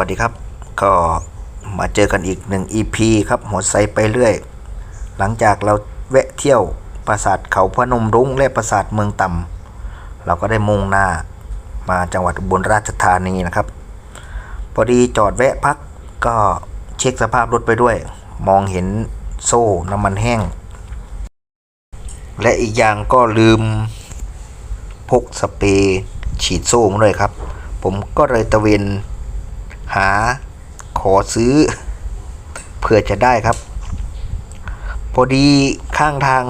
สวัสดีครับ ก็มาเจอกันอีกหนึ่ง EP ครับหัวไซไปเรื่อย หลังจากเราแวะเที่ยวปราสาทเขาพนมรุ้งและปราสาทเมืองต่ำเราก็ได้มุ่งหน้ามาจังหวัดอุบลราชธานีนะครับ พอดีจอดแวะพักก็เช็คสภาพรถไปด้วย มองเห็นโซ่น้ำมันแห้ง และอีกอย่างก็ลืมพกสเปรย์ฉีดโซ่มาด้วยครับ ผมก็เลยตะเวน หาขอซื้อ เพื่อจะได้ครับ พอดีข้างทาง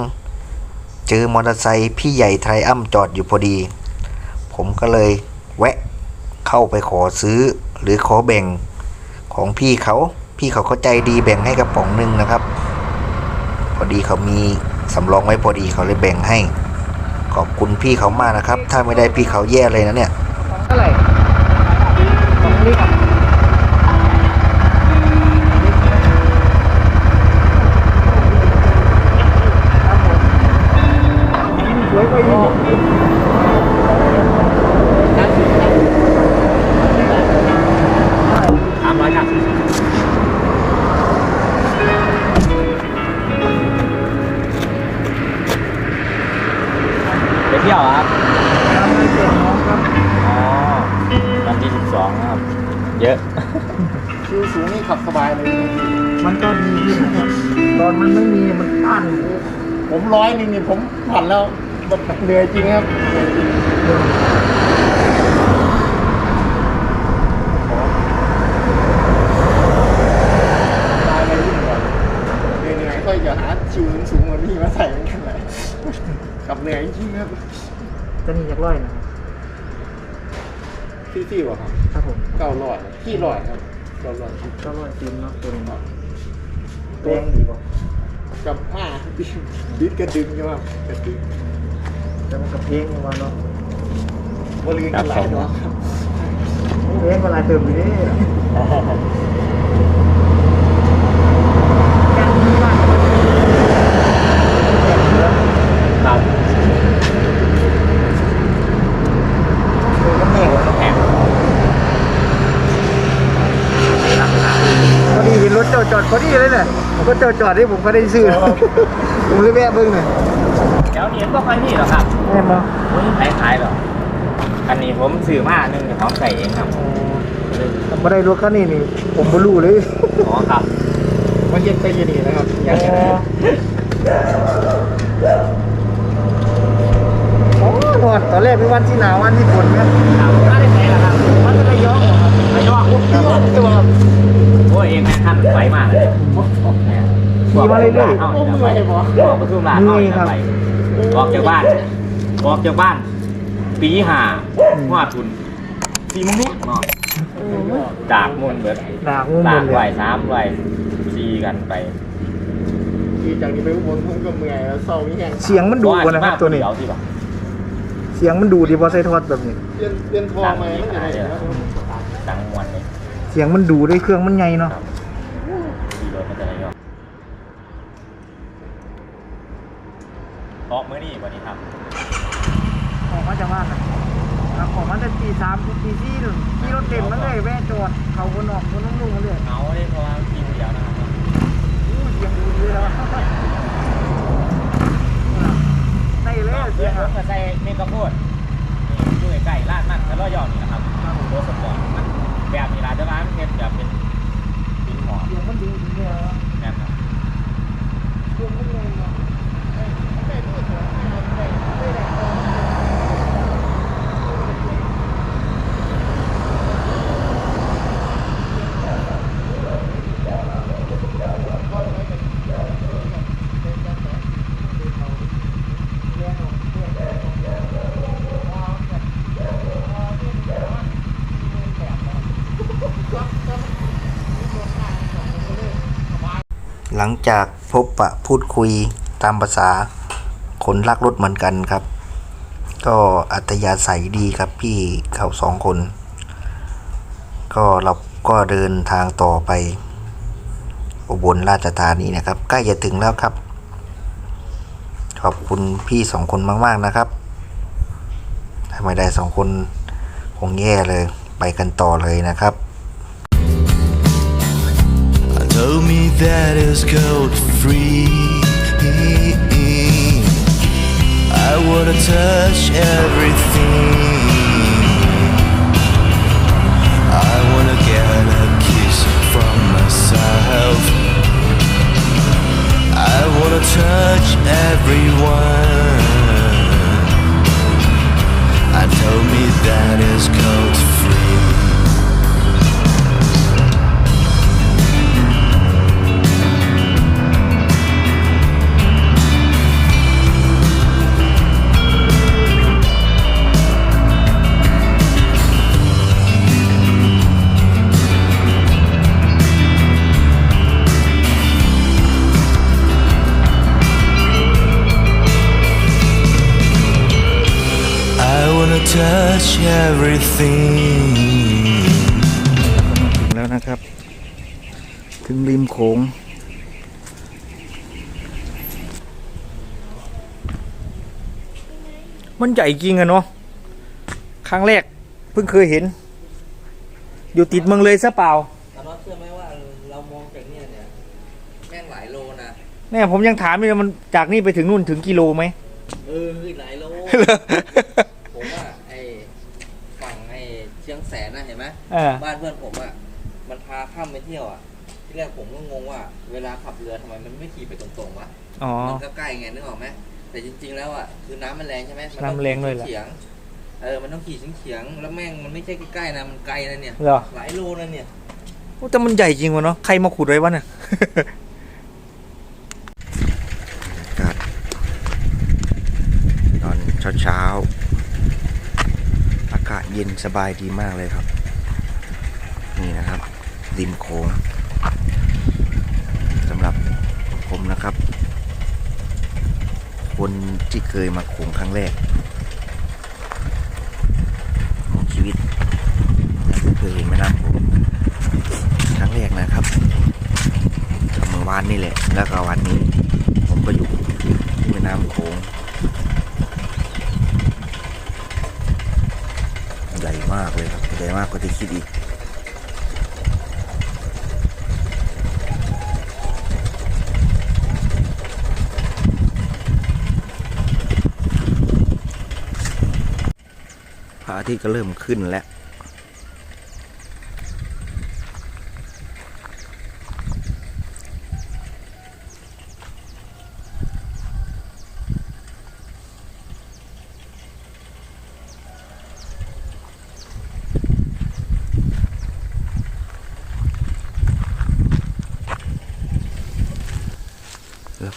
เจอมอเตอร์ไซค์พี่ใหญ่ไทรอัมจอดอยู่พอดี ผมก็เลยแวะเข้าไปขอซื้อหรือขอแบ่งของพี่เขา พี่เขาก็ใจดีแบ่งให้กระป๋องหนึ่งนะครับ พอดีเขามีสำรองไว้พอดีเขาเลยแบ่งให้ ขอบคุณพี่เขามากนะครับ ถ้าไม่ได้พี่เขาแย่เลยนะเนี่ยเท่าไหร่สองลิตรส เหนื่อยจริงครับเหนื่อยจริงตายไปยิ่งกว่าเหนื่อยๆก็อย่าหาชิวสูงๆกว่านี้มาใส่เหมือนกันเลยขับเหนื่อยจริงครับจะนี่อยากร้อยนะพี่พี่วะครับครับผมเก้าร้อยพี่ร้อยครับเก้าร้อยก็ร้อยจริงเนาะตัวนี้ครับแดงดีป่ะกับมาดิดิดกระดึงใช่ไหมกระดึง แต่มันกับเพลงอยู่วันเนาะบริเวณกันหลายเนาะครับเพลงเวลาเติมอยู่นี่การมีบ้านครับแห้งแพงพอดีเห็นรถจอดจอดพอดีเลยเนี่ยรถจอดจอดที่ผมก็ได้ซื้อผมเลยแวะเบิ้งหน่อยเดี๋ย วนี้ก็ค่อยนี่หรอกครับแม่มาผมขายขายหรอกอันนี้ผมซื้อมาหนึ่งเดี๋ยวผมใส่เองครับไม่ได้รถคันนี้นี่ ผมไม่รู้เลยอ๋อครับมันเย็นไปเย็นนี่นะครับอย่างนี้นะโอ้หอดตอนแรกเป็นวันที่หนาววันที่ฝนเนี่ยครับมาได้ไหนล่ะครับมันก็ระยองเหรอครับระยองตัวโอ้ยเองแม่ท่านไฟมากเลยขี่มาเรื่อยเข้านี่นะไปบอกประตูหลานเข้านี่นะไป ออกจากบ้านออกจากบ้าน ปีห้าหัวทุนสี่โมงนี้เนาะจากมุ่นเบิดๆดากงูหมลาดกเลไหวยสามไหวสี่กันไปขี่จากนี้ไปอุบลผมก็เมื่อยแล้วเศร้านี่แห้งเสียงมันดูกว่านะครับตัวนี้เดี๋ยวที่บอกเสียงมันดูดีพอใส่ทอดแบบนี้เปลี่ยนเปลี่ยนทองมาแล้วอย่างไรนะดังมวนเลยเสียงมันดูได้เครื่องมันใหญ่เนาะ ครับขี่รถมาแต่ละยอดออกเมื่อนี่วันนี้ครับ ออกมาจากบ้านนะออกมาแต่ตีสามถึงตีสี่หนึ่งขี่รถเต็มมาเลยแวะจอดเขาคนออกคนน้องลุงมาเลยเอาเลยเพราะว่าขี่คนเดียวนะครับอู้เสียงดูเลยแล้วได้เลยเสียงรอะถก็ใส่เมกะโพดนี่อยู่ใกล้ๆร้านมันแล้วก็ยอดนี่นะครับรถสปอร์ตมันแบบนี้ร้านจะร้านเฮ็ดแบบเป็นดินหมอนเสียงมันดูดีเลยอะแน่นอนเครื่องมันใหญ่เนา หลังจากพบปะพูดคุยตามภาษาคนรักรถเหมือนกันครับ ก็อัธยาศัยดีครับพี่เขาสองคน ก็เราก็เดินทางต่อไป อุบลราชธานีนะครับ ใกล้จะถึงแล้วครับ ขอบคุณพี่สองคนมาก ๆ นะครับถ้าไม่ได้สองคนคงแย่เลยไปกันต่อเลยนะครับ that it's gold free. I wanna touch everything. I wanna get a kiss from myself. I wanna touch everyone. I told me that is gold free. Touch everything. ถึงแล้วนะครับ ถึงริมโขงมันใหญ่จริงอะเนาะ ครั้งแรกเพิ่งเคยเห็น อยู่ติดเมืองเลยซะเปล่าแต่น็อตเชื่อไหมว่าเรามองจากเนี่ยเนี่ยแม่งหลายโลนะ แม่ผมยังถามอยู่เลยมันจากนี่ไปถึงนู่นถึงกิโลไหมเออหลายโล ผมว่าไอ้ฝั่งไอ้เชียง แสนนะเห็นไหมเออ บ้านเพื่อนผมอะมันพาข้ามไปเที่ยวอะที่แรกผมก็งงว่า เวลาขับเรือทำไมมันไม่ขี่ไปตรงๆวะอ๋อ มันก็ใกล้ไงนึกออกไหมแต่จริง ๆ แล้วอะคือน้ำมันแรงใช่ไหมมัต้องน้ำแรงเลยเหรอเฉียงเออมันต้องขี่เฉียงๆแล้วแม่งมันไม่ใช่ใกล้ๆนะมันไกลนะเนี่ย เหรอหลายโลนะเนี่ย โอ้แต่มันใหญ่จริงวะเนาะใครมาขุดไว้วะเนี่ยอากาศตอนเช้าๆอากาศเย็นสบายดีมากเลยครับ นี่นะครับริมโขงสำหรับผมนะครับ คนที่เคยมาโขงครั้งแรกของชีวิตเคยเห็นแม่น้ำโขงครั้งแรกนะครับเมื่อวานนี่แหละ แล้วก็วันนี้ ผมก็อยู่ที่แม่น้ำโขงใหญ่มากเลยครับใหญ่ ที่ดอีกพระอาทิตย์ก็เริ่มขึ้นแล้ว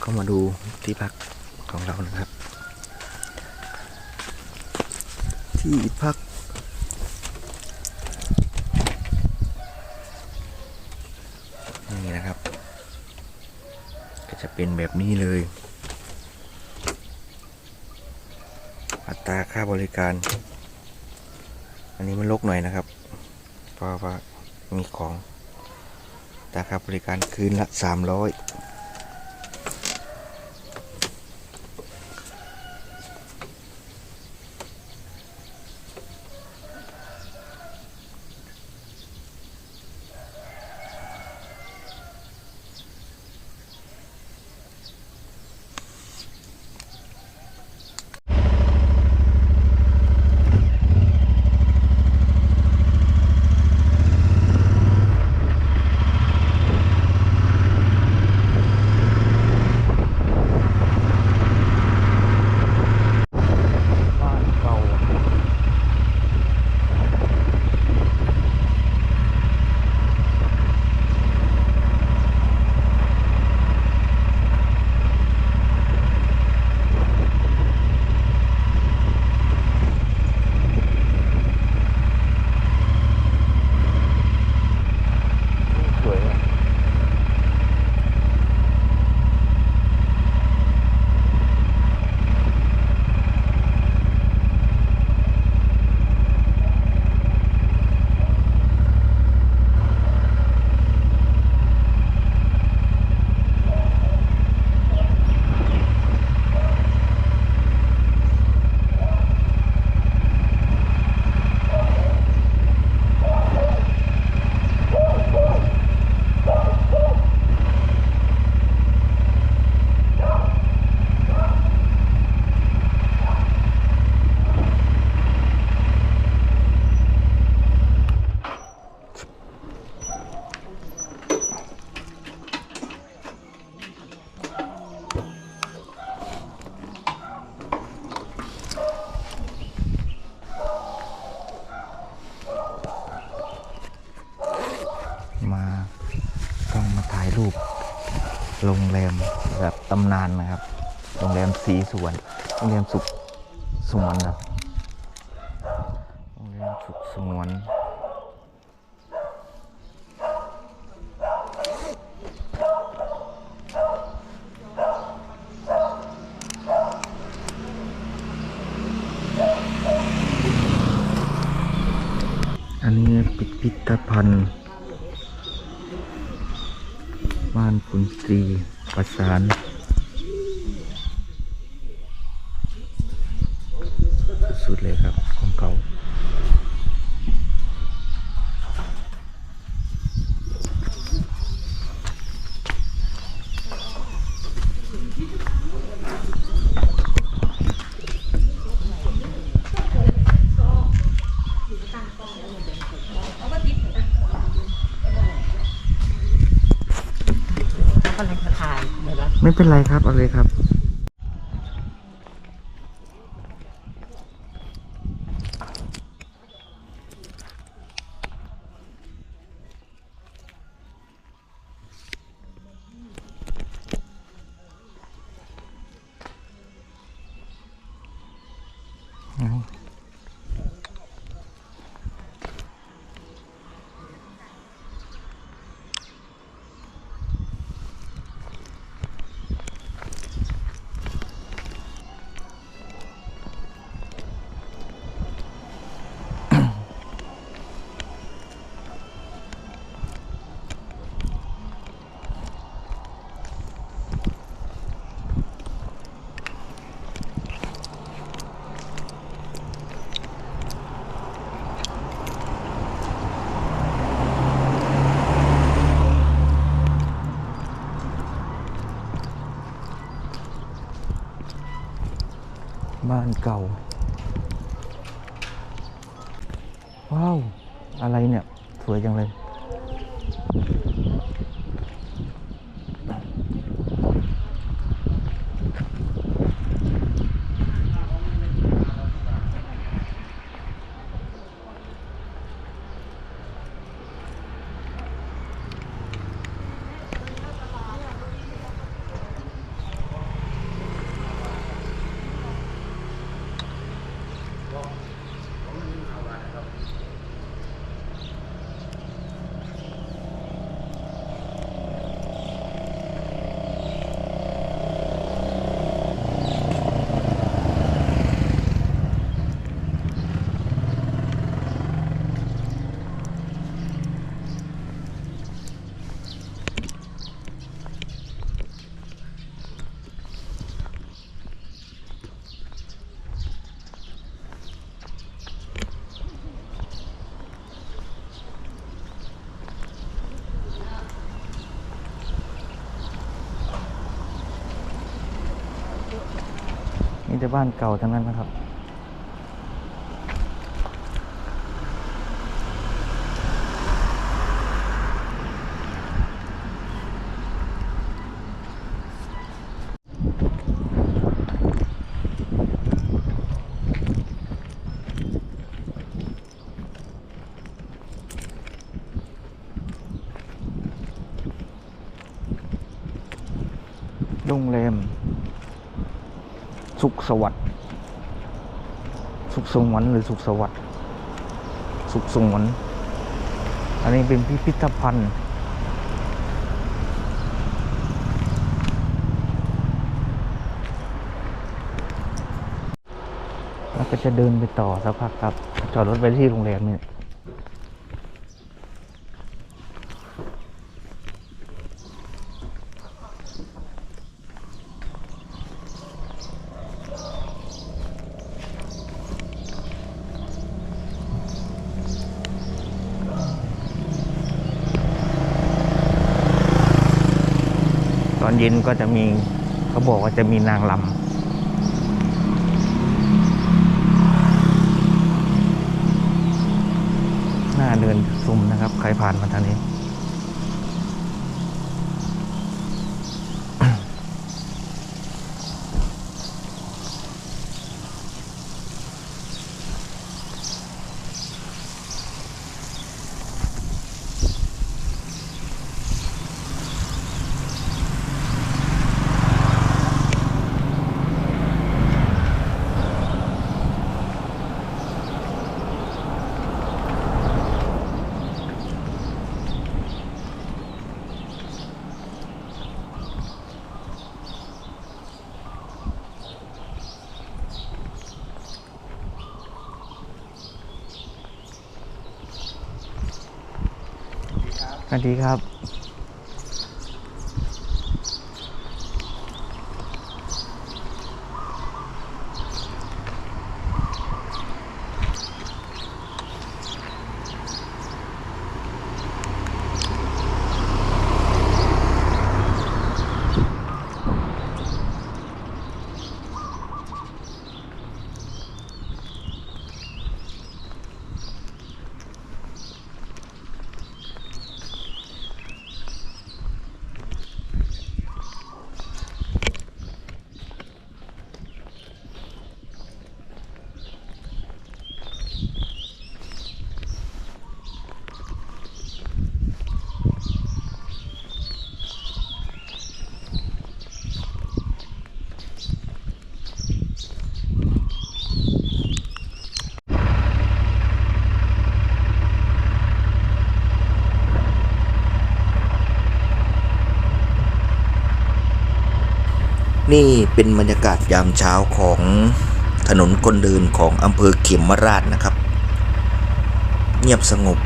ก็มาดูที่พักของเรานะครับ ที่พัก นี่นะครับ ก็จะเป็นแบบนี้เลย อัตราค่าบริการ อันนี้มันลกหน่อยนะครับ เพราะว่ามีของอัตราค่าบริการคืนละสามร้อย โรงแรมแบบตำนานนะครับ โรงแรมสีสวน โรงแรมสุขสงวนนะโรงแรมสุขสงวนอันนี้พิพิธภัณฑ์ บ้านคุณตรีประสาน สุดเลยครับของเก่า ไม่ เป็นไรครับ เอาเลยครับ บ้านเก่า ว้าว อะไรเนี่ย สวยจังเลย นี่ แต่บ้านเก่าทั้งนั้นนะครับ โรงแรม สุขสวัสดิ์สุขสงวนหรือสุขสวัสดิ์สุขสงวนอันนี้เป็นพิพิธภัณฑ์แล้วก็จะเดินไปต่อสักพักครับ จอดรถไปที่โรงแรมนี่ อนเย็นก็จะมีเขาบอกว่าจะมีนางลำหน้าเดินซุ่มนะครับ ใครผ่านมาทางนี้ อ วัสดีครับ นี่เป็นบรรยากาศยามเช้าของถนนคนเดินของอำเภอเขมราชนะครับ เงียบสงบ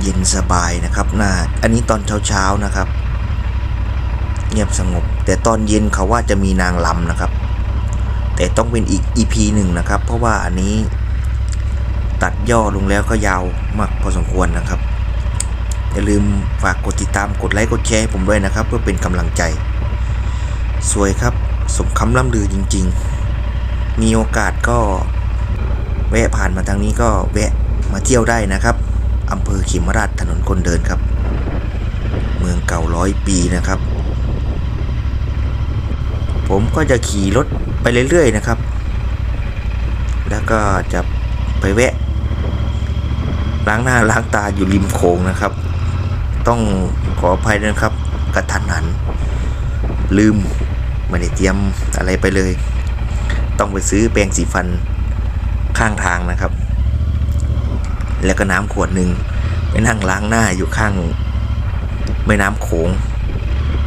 เย็นสบายนะครับน่าอันนี้ตอนเช้าๆนะครับ เงียบสงบ แต่ตอนเย็นเขาว่าจะมีนางลำนะครับ แต่ต้องเป็นอีก EP หนึ่งนะครับ เพราะว่าอันนี้ตัดย่อลงแล้วก็ยาวมากพอสมควรนะครับ อย่าลืมฝากกดติดตามกดไลค์กดแชร์ให้ผมด้วยนะครับ เพื่อเป็นกำลังใจ สวยครับ สมคำล่ำลือจริง ๆ มีโอกาสก็แวะผ่านมาทางนี้ก็แวะมาเที่ยวได้นะครับอำเภอขิมราชถนนคนเดินครับ เมืองเก่าร้อยปีนะครับ ผมก็จะขี่รถไปเรื่อยๆนะครับ แล้วก็จะไปแวะ ล้างหน้าล้างตาอยู่ริมโขงนะครับ ต้องขออภัยนะครับกระทันหัน ลืม ไม่ได้เตรียมอะไรไปเลย ต้องไปซื้อแปรงสีฟันข้างทางนะครับ แล้วก็น้ำขวดหนึ่งไปนั่งล้างหน้าอยู่ข้างแม่น้ำโขง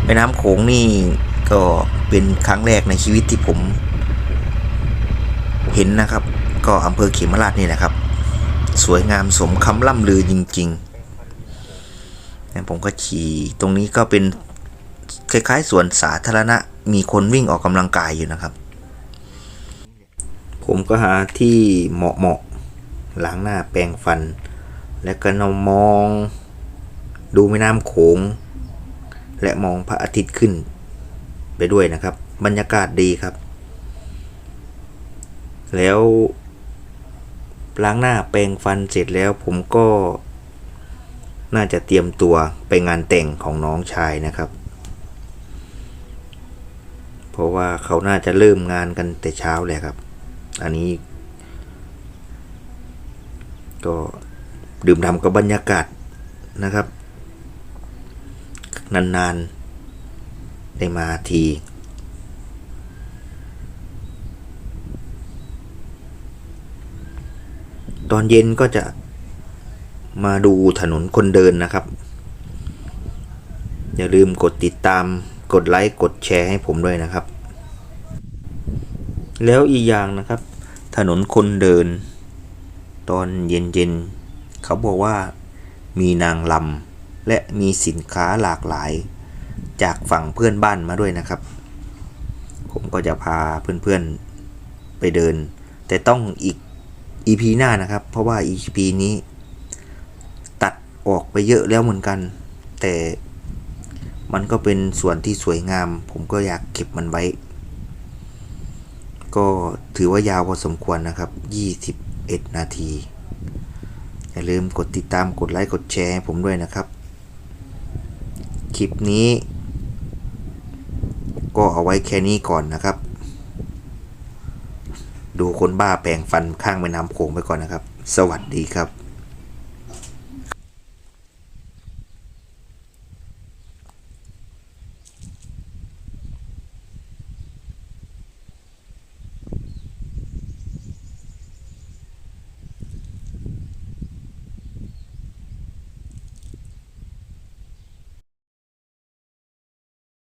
แม่น้ำโขงนี่ก็เป็นครั้งแรกในชีวิตที่ผม เห็นนะครับ ก็อำเภอเขมราชนี่นะครับ สวยงามสมคำล่ำลือจริงๆผมก็ขี่ตรงนี้ก็เป็นคล้ายๆสวนสาธารณะ มีคนวิ่งออกกำลังกายอยู่นะครับ ผมก็หาที่เหมาะเหมาะๆล้างหน้าแปรงฟัน แล้วก็นอนมอง ดูแม่น้ำโขง และมองพระอาทิตย์ขึ้น ไปด้วยนะครับ บรรยากาศดีครับ แล้วล้างหน้าแปรงฟันเสร็จแล้วผมก็น่าจะเตรียมตัวไปงานแต่งของน้องชายนะครับ เพราะว่าเขาน่าจะเริ่มงานกันแต่เช้าเลยครับ อันนี้ ก็ดื่มด่ำกับบรรยากาศนะครับ นานๆ ได้มาทีตอนเย็นก็จะมาดูถนนคนเดินนะครับ อย่าลืมกดติดตาม กดไลค์กดแชร์ให้ผมด้วยนะครับ แล้วอีกอย่างนะครับ ถนนคนเดิน ตอนเย็นๆเขาบอกว่ามีนางลำและมีสินค้าหลากหลาย จากฝั่งเพื่อนบ้านมาด้วยนะครับ ผมก็จะพาเพื่อนๆไปเดิน แต่ต้องอีก EP หน้านะครับ เพราะว่า EP นี้ ตัดออกไปเยอะแล้วเหมือนกัน แต่ มันก็เป็นส่วนที่สวยงาม ผมก็อยากเก็บมันไว้ ก็ถือว่ายาวพอสมควรนะครับ 21 นาที อย่าลืมกดติดตามกดไลค์กดแชร์ให้ผมด้วยนะครับ คลิปนี้ ก็เอาไว้แค่นี้ก่อนนะครับ ดูคนบ้าแปลงฟันข้างแม่น้ำโขงไปก่อนนะครับ สวัสดีครับ